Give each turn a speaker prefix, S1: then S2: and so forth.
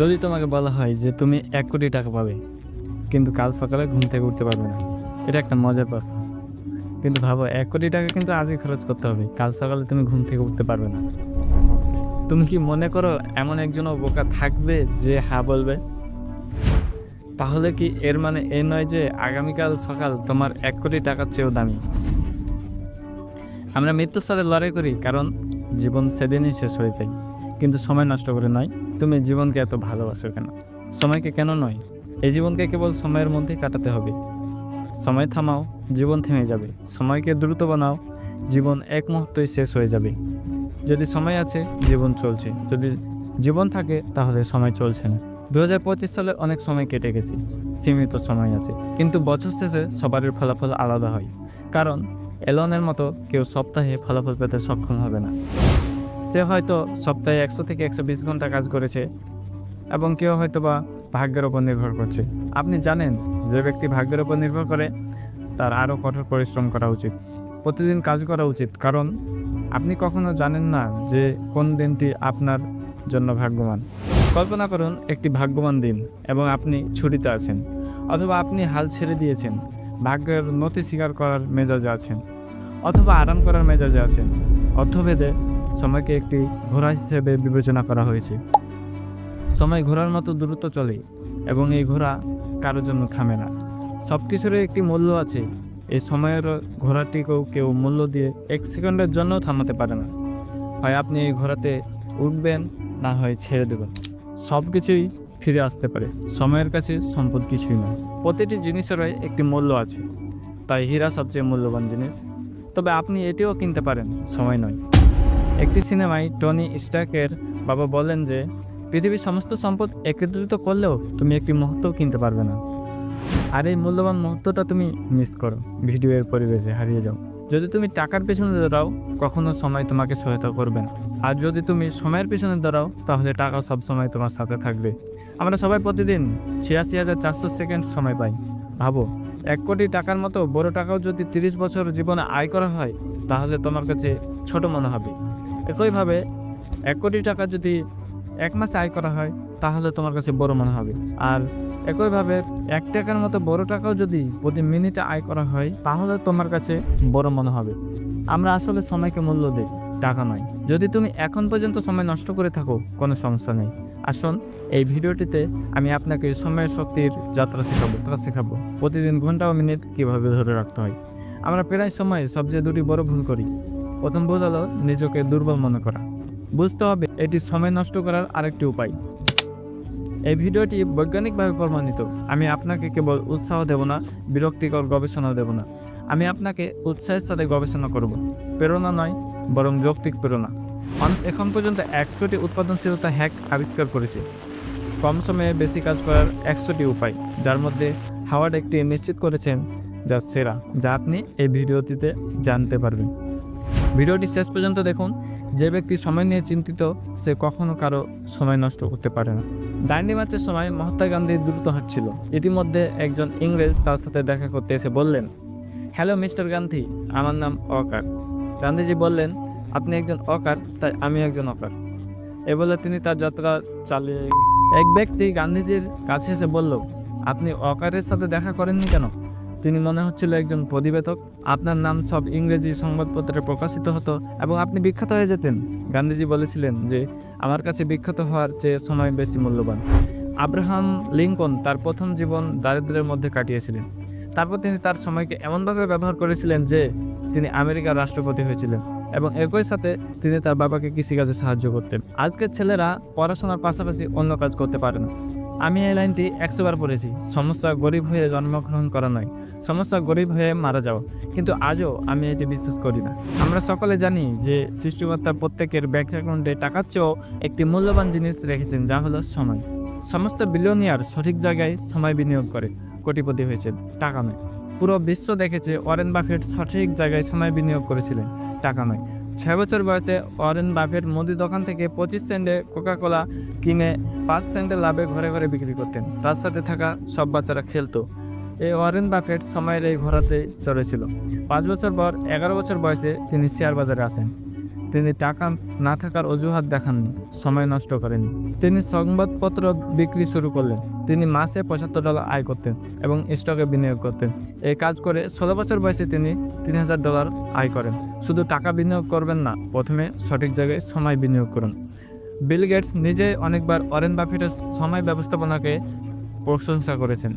S1: যদি তোমাকে বলা হয় যে তুমি এক কোটি টাকা পাবে, কিন্তু কাল সকালে ঘুম থেকে উঠতে পারবে না, এটা একটা মজার প্রশ্ন। কিন্তু ভাবো, এক কোটি টাকা কিন্তু আজই খরচ করতে হবে, কাল সকালে তুমি ঘুম থেকে উঠতে পারবে না। তুমি কি মনে করো এমন একজনও বোকা থাকবে যে হ্যাঁ বলবে? তাহলে কি এর মানে এ নয় যে আগামীকাল সকাল তোমার এক কোটি টাকার চেয়েও দামি? আমরা মৃত্যুর সাথে লড়াই করি, কারণ জীবন সেদিনই শেষ হয়ে যায়। কিন্তু সময় নষ্ট করে নয়। তুমি জীবনকে এত ভালোবাসো কেন? সময়কে কেন নয়? এই জীবনকে কেবল সময়ের মধ্যেই কাটাতে হবে। সময় থামাও, জীবন থেমে যাবে। সময়কে দ্রুত বানাও, জীবন এক মুহূর্তেই শেষ হয়ে যাবে। যদি সময় আছে, জীবন চলছে। যদি জীবন থাকে, তাহলে সময় চলছে না। দু হাজার পঁচিশ সালে অনেক সময় কেটে গেছে। সীমিত সময় আছে। কিন্তু বছর শেষে সবারই ফলাফল আলাদা হয়। কারণ, এলনের মতো কেউ সপ্তাহে ফলাফল পেতে সক্ষম হবে না। সে হয়তো সপ্তাহে একশো থেকে একশো বিশ ঘণ্টা কাজ করেছে এবং কেউ হয়তো বা ভাগ্যের ওপর নির্ভর করছে। আপনি জানেন যে ব্যক্তি ভাগ্যের ওপর নির্ভর করে, তার আরও কঠোর পরিশ্রম করা উচিত, প্রতিদিন কাজ করা উচিত। কারণ আপনি কখনো জানেন না যে কোন দিনটি আপনার জন্য ভাগ্যবান। কল্পনা করুন একটি ভাগ্যবান দিন এবং আপনি ছুটিতে আছেন অথবা আপনি হাল ছেড়ে দিয়েছেন, ভাগ্যের নতি স্বীকার করার মেজাজে আছেন অথবা আরাম করার মেজাজে আছেন, অর্থভেদে সময়কে একটি ঘোড়া হিসেবে বিবেচনা করা হয়েছে। সময় ঘোড়ার মতো দ্রুত চলে এবং এই ঘোড়া কারোর জন্য থামে না। সব কিছুরই একটি মূল্য আছে। এই সময়ের ঘোড়াটিকেও কেউ মূল্য দিয়ে এক সেকেন্ডের জন্য থামাতে পারে না। হয় আপনি এই ঘোড়াতে উঠবেন, না হয় ছেড়ে দেবেন। সব কিছুই ফিরে আসতে পারে। সময়ের কাছে সম্পদ কিছুই নয়। প্রতিটি জিনিসেরই একটি মূল্য আছে। তাই হীরা সবচেয়ে মূল্যবান জিনিস। তবে আপনি এটিও কিনতে পারেন। সময় নয়। একটি সিনেমায় টনি স্টাকের বাবা বলেন যে, পৃথিবীর সমস্ত সম্পদ একত্রিত করলেও তুমি একটি মুহূর্তও কিনতে পারবে না। আর এই মূল্যবান মুহূর্তটা তুমি মিস করো। ভিডিওর পরিবেশে হারিয়ে যাও। যদি তুমি টাকার পেছনে দাঁড়াও, কখনো সময় তোমাকে সহায়তা করবে না। আর যদি তুমি সময়ের পেছনে দাঁড়াও, তাহলে টাকা সব সময় তোমার সাথে থাকবে। আমরা সবাই প্রতিদিন ছিয়াশি হাজার চারশো সেকেন্ড সময় পাই। ভাবো, এক কোটি টাকার মতো বড় টাকাও যদি তিরিশ বছর জীবনে আয় করা হয়, তাহলে তোমার কাছে ছোট মনে হবে। একইভাবে এক কোটি টাকা যদি এক মাসে আয় করা হয়, তাহলে তোমার কাছে বড় মনে হবে। আর একইভাবে এক টাকার মতো বড় টাকাও যদি প্রতি মিনিটে আয় করা হয়, তাহলে তোমার কাছে বড় মনে হবে। আমরা আসলে সময়কে মূল্য দিই, টাকা নয়। যদি তুমি এখন পর্যন্ত সময় নষ্ট করে থাকো, কোনো সমস্যা নেই। আসুন এই ভিডিওটিতে আমি আপনাকে সময়ের শক্তির যাত্রা শেখাবো তা শেখাবো। প্রতিদিন ঘণ্টা ও মিনিট কীভাবে ধরে রাখতে হয়। আমরা প্রায় সময় সবচেয়ে দুটি বড় ভুল করি। প্রথম ভুল হলো নিজেকে দুর্বল মনে করা। বুঝতে হবে এটি সময় নষ্ট করার আরেকটি উপায়। এই ভিডিওটি বৈজ্ঞানিকভাবে প্রমাণিত। আমি আপনাকে কেবল উৎসাহ দেব না, বিরক্তিকর গবেষণা দেব না। আমি আপনাকে উৎসাহের সাথে গবেষণা করব। প্রেরণা নয়, বরং যৌক্তিক প্রেরণা। মানুষ এখন পর্যন্ত একশোটি উৎপাদনশীলতা হ্যাক আবিষ্কার করেছে। কম সময়ে বেশি কাজ করার একশোটি উপায়, যার মধ্যে হাওয়ার্ড একটি নিশ্চিত করেছেন যা সেরা, যা আপনি এই ভিডিওটিতে জানতে পারবেন। ভিডিওটি শেষ পর্যন্ত দেখুন। যে ব্যক্তি সময় নিয়ে চিন্তিত, সে কখনো কারও সময় নষ্ট করতে পারে না। ডান্ডি ম্যাচের সময় মহাত্মা গান্ধী দ্রুত হাঁটছিল। ইতিমধ্যে একজন ইংরেজ তার সাথে দেখা করতে এসে বললেন, হ্যালো, মিস্টার গান্ধী, আমার নাম অকার। গান্ধীজি বললেন, আপনি একজন অকার, তাই আমি একজন অকার। এ বলে তিনি তার যাত্রা চালিয়ে এক ব্যক্তি গান্ধীজির কাছে এসে বলল, আপনি অকারের সাথে দেখা করেননি কেন? তিনি মনে হচ্ছিল একজন প্রতিবেদক। আপনার নাম সব ইংরেজি সংবাদপত্রে প্রকাশিত হতো এবং আপনি বিখ্যাত হয়ে যেতেন। গান্ধীজি বলেছিলেন যে, আমার কাছে বিখ্যাত হওয়ার চেয়ে সময় বেশি মূল্যবান। আব্রাহাম লিঙ্কন তার প্রথম জীবন দারিদ্র্যের মধ্যে কাটিয়েছিলেন। তারপর তিনি তার সময়কে এমনভাবে ব্যবহার করেছিলেন যে, তিনি আমেরিকার রাষ্ট্রপতি হয়েছিলেন এবং একই সাথে তিনি তার বাবাকে কৃষিকাজে সাহায্য করতেন। আজকের ছেলেরা পড়াশোনার পাশাপাশি অন্য কাজ করতে পারে না আমি এই লাইনটি একশো বার পড়েছি। সমস্যা গরিব হয়ে জন্মগ্রহণ করা নয়। সমস্যা গরিব হয়ে মারা যাও। কিন্তু আজও আমি এটি বিশ্বাস করি না। আমরা সকলে জানি যে সৃষ্টিকর্তা প্রত্যেকের ব্যাংক অ্যাকাউন্টে টাকার চেয়েও একটি মূল্যবান জিনিস রেখেছেন, যা হলো সময়। সমস্ত বিলিয়নিয়ার সঠিক জায়গায় সময় বিনিয়োগ করে। কোটিপতি হয়েছেন। টাকা নয়। পুরো বিশ্ব দেখেছে ওয়ারেন বাফেট সঠিক জায়গায় সময় বিনিয়োগ করেছিলেন। টাকা নয়। ছয় বছর বয়সে ওয়ারেন বাফেট মুদি দোকান থেকে পঁচিশ সেন্টে কোকাকোলা কিনে পাঁচ সেন্টে লাভে ঘরে ঘরে বিক্রি করতেন। তার সাথে থাকা সব বাচ্চারা খেলতো। এই ওয়ারেন বাফেট সময়ের এই ঘোরাতে চড়েছিল। পাঁচ বছর পর এগারো বছর বয়সে তিনি শেয়ার বাজারে আসেন। তিনি টাকা না থাকার অজুহাত দেখাননি, সময় নষ্ট করেননি। তিনি সংবাদপত্র বিক্রি শুরু করলেন। তিনি মাসে পঁচাত্তর ডলার আয় করতেন এবং স্টকে বিনিয়োগ করতেন। এই কাজ করে ষোলো বছর বয়সে তিনি তিন হাজার ডলার আয় করেন। শুধু টাকা বিনিয়োগ করবেন না, প্রথমে সঠিক জায়গায় সময় বিনিয়োগ করুন। বিল গেটস নিজে অনেকবার অরেন বাফেটের সময় ব্যবস্থাপনাকে প্রশংসা করেছেন।